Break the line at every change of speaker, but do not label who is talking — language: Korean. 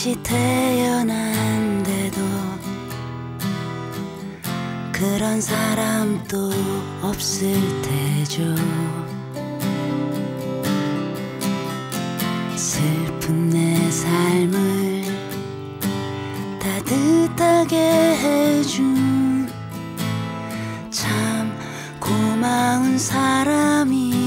시 태어난데도 그런 사람도 없을 테죠. 슬픈 내 삶을 따뜻하게 해준 참 고마운 사람이